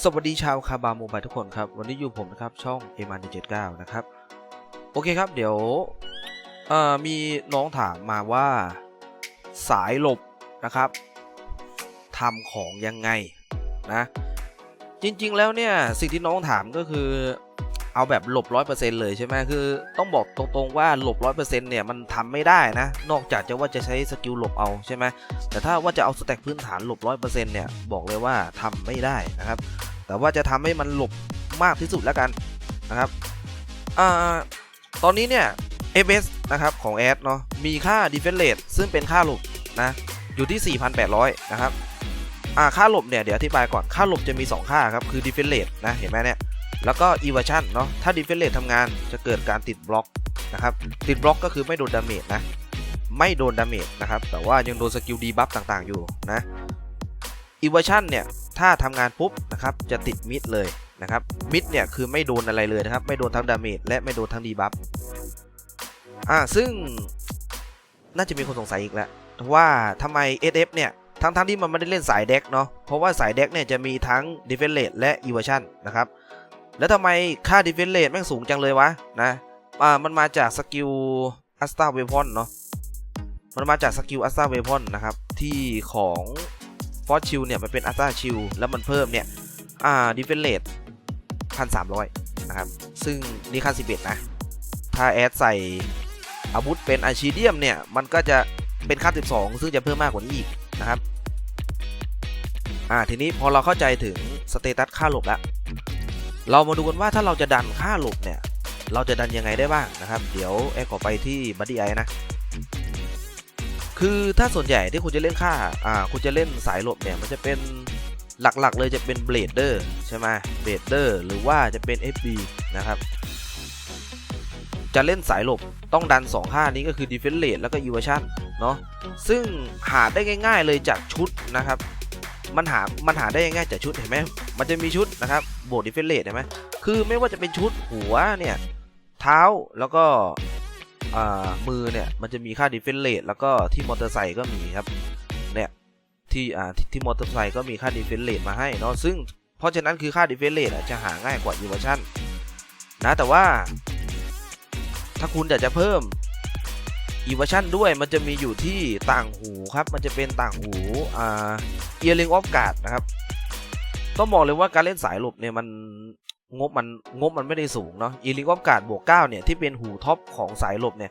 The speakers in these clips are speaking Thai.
สวัสดีชาวคาบาโมบายทุกคนครับ วันนี้อยู่ผมนะครับช่องเอมานเจ็ดเก้านะครับ โอเคครับเดี๋ยวมีน้องถามมาว่าสายหลบนะครับทำของยังไงนะ จริงๆแล้วเนี่ยสิ่งที่น้องถามก็คือ เอาแบบหลบร้อยเปอร์เซ็นต์เลยใช่ไหมคือ ต้องบอกตรงๆว่าหลบร้อยเปอร์เซ็นต์เนี่ยมันทำไม่ได้นะ นอกจากจะว่าจะใช้สกิลหลบเอาใช่ไหมแต่ถ้าว่าจะเอาสแต็กพื้นฐานหลบร้อยเปอร์เซ็นต์เนี่ยบอกเลยว่าทำไม่ได้นะครับ แต่ว่าจะทำให้มันหลบมากที่สุดแล้วกันนะครับอ่าตอนนี้เนี่ย FS นะครับของแอดเนาะมีค่า defense rate ซึ่งเป็นค่าหลบนะอยู่ที่ 4,800 นะครับอ่าค่าหลบเนี่ยเดี๋ยวอธิบายก่อนค่าหลบจะมี 2 ค่าครับคือ defense rate นะเห็นไหมเนี่ย แล้วก็ evasion เนาะถ้า defense rate ทำงานจะเกิดการติดบล็อกนะครับติดบล็อกก็คือไม่โดนดาเมจนะ ไม่โดนดาเมจนะครับ แต่ว่ายังโดนสกิลดีบัฟต่างๆ อยู่นะ evasion เนี่ย ถ้าทำงานปุ๊บนะครับจะติดมิดเลยนะครับมิดเนี่ยคือไม่โดนอะไรเลยนะครับ ไม่โดนทั้งดาเมจและไม่โดนทั้งดีบัฟอ่าซึ่งน่าจะมีคนสงสัยอีกแล้วว่าทำไม SF เนี่ยทั้งที่มันไม่ได้เล่นสายเด็กเนาะเพราะว่าสายเด็กเนี่ยจะมีทั้ง d e f e n s e และ evasion นะครับ แล้วทำไมค่า defense rate แม่งสูงจังเลยวะนะอ่ามันมาจากสกิล Asta Weapon เนาะมันมาจากสกิล Asta Weapon นะครับ ที่ของฟอสชิลเนี่ยมันเป็นอัลตาชิลแล้วมันเพิ่มเนี่ย อ่าดิเฟนเลตพันสามร้อยนะครับ ซึ่งนี่ค่าสิบเอ็ดนะ ถ้าแอดใส่อาวุธเป็นอาชีเดียมเนี่ย มันก็จะเป็นค่า12ซึ่งจะเพิ่มมากกว่านี้อีกนะครับ อ่าทีนี้พอเราเข้าใจถึงสเตตัสค่าหลบแล้ว เรามาดูกันว่าถ้าเราจะดันค่าหลบเนี่ย เราจะดันยังไงได้บ้างนะครับ เดี๋ยวแอดขอไปที่บัดดี้ไอนะ คือถ้าส่วนใหญ่ที่คุณจะเล่นค่า อ่า คุณจะเล่นสายหลบเนี่ย มันจะเป็นหลักๆเลยจะเป็นเบลเดอร์ใช่ไหมเบลเดอร์หรือว่าจะเป็น FB นะครับ จะเล่นสายหลบต้องดัน 2 ค่านี้ก็คือ Defense Rate แล้วก็ Evasion เนาะซึ่งหาได้ง่าย ๆเลยจากชุดนะครับ มันหา มันหาได้ง่ายๆจากชุดเห็นไหมมันจะมีชุดนะครับบวก Defense Rate เห็นไหมคือไม่ว่าจะเป็นชุดหัวเนี่ยเท้าแล้วก็มือเนี่ยมันจะมีค่า defense rate แล้วก็ที่มอเตอร์ไซค์ก็มีครับเนี่ยที่อ่าที่ที่มอเตอร์ไซค์ก็มีค่า defense rate มาให้เนาะซึ่งเพราะฉะนั้นคือค่า defense rate อะจะหาง่ายกว่า evasion นนะแต่ว่าถ้าคุณอยากจะเพิ่ม evasion ด้วยมันจะมีอยู่ที่ต่างหูครับ มันจะเป็นต่างหูอ่า earring of guard นะครับ ต้องบอกเลยว่าการเล่นสายหลบเนี่ยมันงบมันงบมันไม่ได้สูงเนาะอีลิงออฟการ์ดบวก9เนี่ยที่เป็นหูท็อปของสายหลบเนี่ย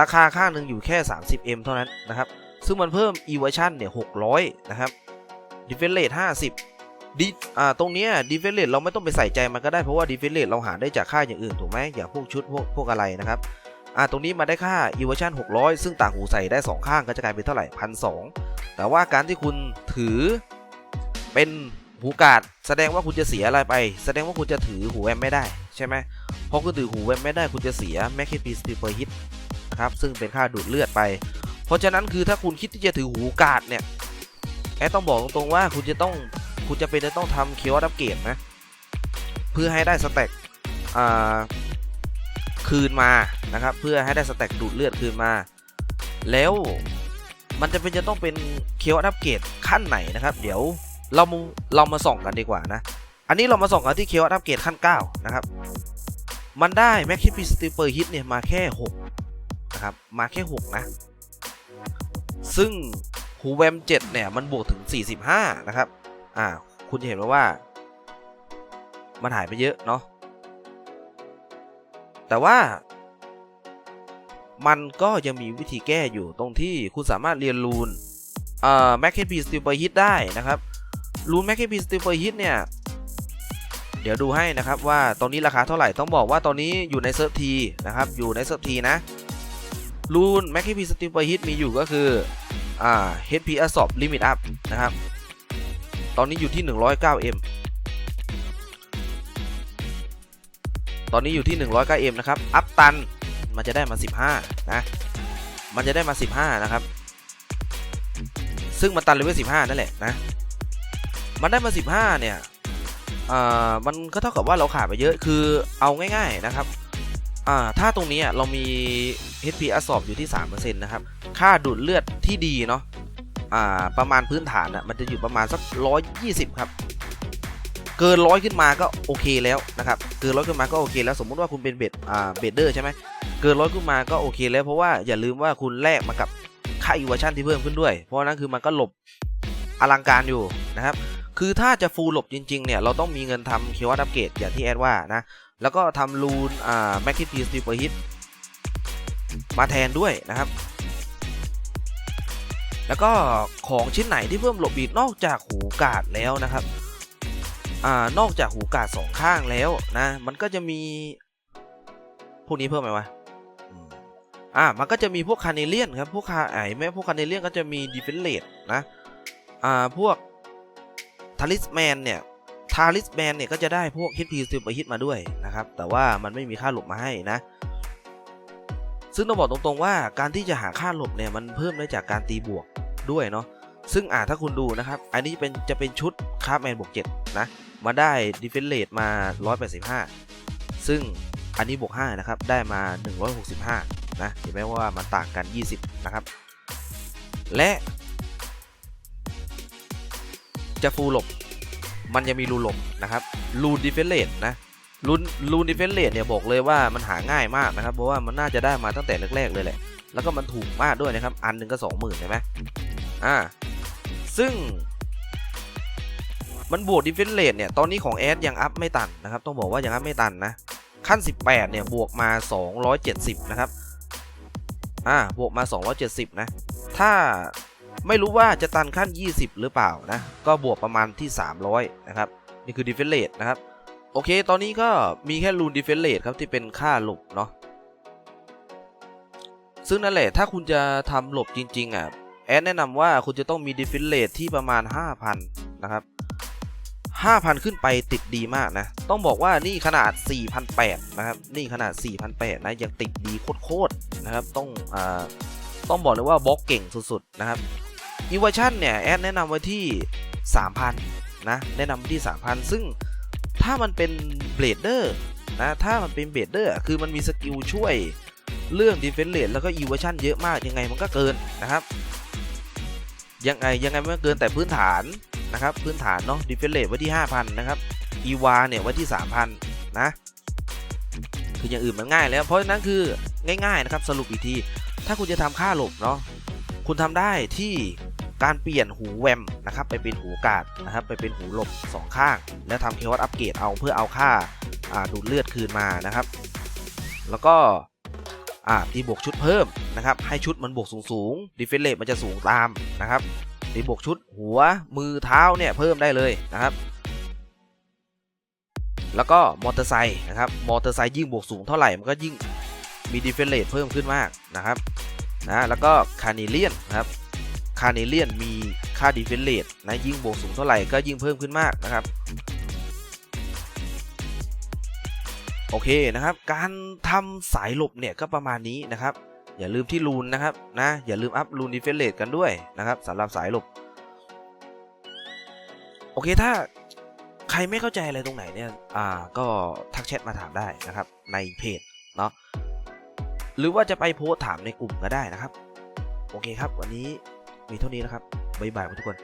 ราคาข้างหนึ่งอยู่แค่ 30M เท่านั้นนะครับ ซึ่งมันเพิ่ม e v e r s i o n เนี่ย600 นะครับ defense rate 50ดิอ่าตรงเนี้ย defense rate เราไม่ต้องไปใส่ใจมันก็ได้เพราะว่า defense rate เราหาได้จากค่าอย่างอื่นถูกไหมอย่างพวกชุดพวกพวกอะไรนะครับอ่าตรงนี้มาได้ค่า e v e r s i o n 600 ซึ่งต่างหูใส่ได้ 2 ข้างก็จะกลายเป็นเท่าไหร่พันสแต่ว่าการที่คุณถือเป็น หูกาดแสดงว่าคุณจะเสียอะไรไป แสดงว่าคุณจะถือหูแวมไม่ได้ใช่ไหมเพราะคุณถือหูแวมไม่ได้คุณจะเสียแมคเคปีสติเปอร์ฮิตนะครับซึ่งเป็นค่าดูดเลือดไป เพราะฉะนั้นคือถ้าคุณคิดที่จะถือหูกาดเนี่ยแอดต้องบอกตรงๆว่าคุณจะต้องคุณจะเป็นจะต้องทำเคียวอัปเกรดนะเพื่อให้ได้สแต็กคืนมานะครับเพื่อให้ได้สแต็กดูดเลือดคืนมา แล้วมันจะเป็นจะต้องเป็นเคียวอัปเกรดขั้นไหนนะครับ เดี๋ยว เรามาเรามาส่องกันดีกว่านะ อันนี้เรามาส่องกันที่เคียวอัปเกรดขั้น 9 นะครับ มันได้แม็กคิฟิสติเปอร์ฮิตเนี่ยมาแค่ 6 นะครับ มาแค่ 6 นะ ซึ่งหูแวม7เนี่ย มันบวกถึง 45 นะครับ อ่า คุณจะเห็นไหมว่า มันหายไปเยอะเนาะ แต่ว่ามันก็ยังมีวิธีแก้อยู่ตรงที่คุณสามารถเรียนรูนเอ่อแม็กคิฟิสติเปอร์ฮิตได้นะครับ รูนแม็กคิฟิสติเปอร์ฮิตเนี่ย เดี๋ยวดูให้นะครับว่าตอนนี้ราคาเท่าไหร่ต้องบอกว่าตอนนี้อยู่ในเซิร์ฟทีนะครับ อยู่ในเซิร์ฟทีนะรูนแม็กคิฟิสติเปอร์ฮิตมีอยู่ก็คืออ่า HP Assault Limit Up นะครับ ตอนนี้อยู่ที่ 109M ตอนนี้อยู่ที่ 109M นะครับ อัพตัน มันจะได้มา 15 นะ มันจะได้มา 15 นะครับ ซึ่งมันตันเลเวล15 นั่นแหละนะ มันได้มา 15 เนี่ยอ่ามันก็เท่ากับว่าเราขาดไปเยอะคือเอาง่ายๆนะครับอ่าถ้าตรงนี้เรามี HP อสอบอยู่ที่ 3%นะครับ ค่าดูดเลือดที่ดีเนาะอ่าประมาณพื้นฐานอะมันจะอยู่ประมาณสัก 120 ครับ เกินร้อยขึ้นมาก็โอเคแล้วนะครับ เกินร้อยขึ้นมาก็โอเคแล้วสมมุติว่าคุณเป็นเบดอ่าเบดเดอร์ใช่ไหมเกินร้อยขึ้นมาก็โอเคแล้วเพราะว่าอย่าลืมว่าคุณแลกมากับค่าอีเวชันที่เพิ่มขึ้นด้วย เพราะฉะนั้นคือมันก็หลบอลังการอยู่นะครับ คือถ้าจะฟูลหลบจริง ๆ เนี่ย เราต้องมีเงินทำเคียวอัปเกรดอย่างที่แอดว่านะ แล้วก็ทำรูนอ่าแม็กคิพีสติปเปอร์ฮิตมาแทนด้วยนะครับ แล้วก็ของชิ้นไหนที่เพิ่มหลบอีกนอกจากหูกาดแล้วนะครับอ่านอกจากหูกาดสองข้างแล้วนะ มันก็จะมีพวกนี้เพิ่มไหมวะอ่ามันก็จะมีพวกคาเนเลียนครับ พวกคาไอแม้พวกคาเนเลียนก็จะมีดิเฟนเลตนะ อ่า พวก ทาริสแมนเนี่ยทาริสแมนเนี่ยก็จะได้พวกฮิตพีซิลไปฮิตมาด้วยนะครับ แต่ว่ามันไม่มีค่าหลบมาให้นะ ซึ่งต้องบอกตรงๆว่าการที่จะหาค่าหลบเนี่ยมันเพิ่มได้จากการตีบวกด้วยเนาะซึ่งอ่าถ้าคุณดูนะครับ อันนี้เป็นจะเป็นชุดคาร์แมนบวก7นะ มาได้ดิเฟนเลตมา 185 ซึ่งอันนี้บวก5นะครับ ได้มา 165 นะ เห็นไหมว่ามันต่างกัน 20 นะครับ และ จะฟูลหลบ มันจะมีรูหลบนะครับรูดิเฟนเลตนะรูรูดิเฟนเลตเนี่ยบอกเลยว่ามันหาง่ายมากนะครับ เพราะว่ามันน่าจะได้มาตั้งแต่แรกๆเลยแหละ แล้วก็มันถูกมากด้วยนะครับ อันหนึ่งก็20,000ใช่ไหมอ่า ซึ่ง มันบวกดิเฟนเลตเนี่ยตอนนี้ของแอดยังอัพไม่ตันนะครับ ต้องบอกว่ายังอัพไม่ตันนะขั้น 18 เนี่ย บวกมา 270 นะครับ อ่า บวกมา 270 นะ ถ้า ไม่รู้ว่าจะตันขั้น 20 หรือเปล่านะ ก็บวกประมาณที่ 300 นะครับ นี่คือดิเฟนเลตนะครับ โอเค ตอนนี้ก็มีแค่รูนดิเฟนเลตครับ ที่เป็นค่าหลบเนาะ ซึ่งนั่นแหละ ถ้าคุณจะทำหลบจริง ๆ อะ แอดแนะนำว่าคุณจะต้องมีดิเฟนเลตที่ประมาณ 5,000 นะครับ 5,000 ขึ้นไปติดดีมากนะ ต้องบอกว่านี่ขนาด 4,800 นะครับ นี่ขนาด 4,800 นะ ยังติดดีโคตรๆ นะครับ ต้องอ่า ต้องบอกเลยว่าบล็อกเก่งสุดๆนะครับอีเวอร์ชันเนี่ยแอดแนะนำไว้ที่ 3,000 นะแนะนำที่ 3,000 ซึ่งถ้ามันเป็นเบลดเดอร์นะถ้ามันเป็นเบลดเดอร์คือมันมีสกิลช่วยเรื่องดิเฟนเลตแล้วก็อีเวอร์ชันเยอะมากยังไงมันก็เกินนะครับยังไงยังไงมันก็เกินแต่พื้นฐานนะครับพื้นฐานเนาะดิเฟนเลตไว้ที่ 5,000 นะครับอีวาเนี่ยไว้ที่ 3,000 นะคืออย่างอื่นมันง่ายแล้วเพราะฉะนั้นคือง่ายๆนะครับสรุปอีกที ถ้าคุณจะทำค่าหลบเนาะคุณทำได้ที่การเปลี่ยนหูแวมนะครับไปเป็นหูกาดนะครับไปเป็นหูหลบ 2 ข้าง แล้วทำเควัตอัปเกรดเอาเพื่อเอาค่าาดูดเลือดคืนมานะครับ แล้วก็อ่าตีบวกชุดเพิ่มนะครับ ให้ชุดมันบวกสูงๆดิเฟนเลตมันจะสูงตามนะครับตีบวกชุดหัวมือเท้าเนี่ยเพิ่มได้เลยนะครับ แล้วก็มอเตอร์ไซค์นะครับมอเตอร์ไซค์ยิ่งบวกสูงเท่าไหร่มันก็ยิ่ง มีดิเฟนเลตเพิ่มขึ้นมากนะครับนะแล้วก็คาเนเลียนนะครับคาเนเลียนมีค่าดิเฟนเลตนะยิ่งบวกสูงเท่าไหร่ก็ยิ่งเพิ่มขึ้นมากนะครับโอเคนะครับ การทำสายหลบเนี่ยก็ประมาณนี้นะครับ อย่าลืมที่รูนนะครับนะอย่าลืมอัพรูนดิเฟนเลตกันด้วยนะครับสำหรับสายหลบ โอเคถ้าใครไม่เข้าใจอะไรตรงไหนเนี่ยอ่าก็ทักแชทมาถามได้นะครับในเพจเนาะ หรือว่าจะไปโพสถามในกลุ่มก็ได้นะครับ โอเคครับ วันนี้มีเท่านี้นะครับบ๊ายบายทุกคน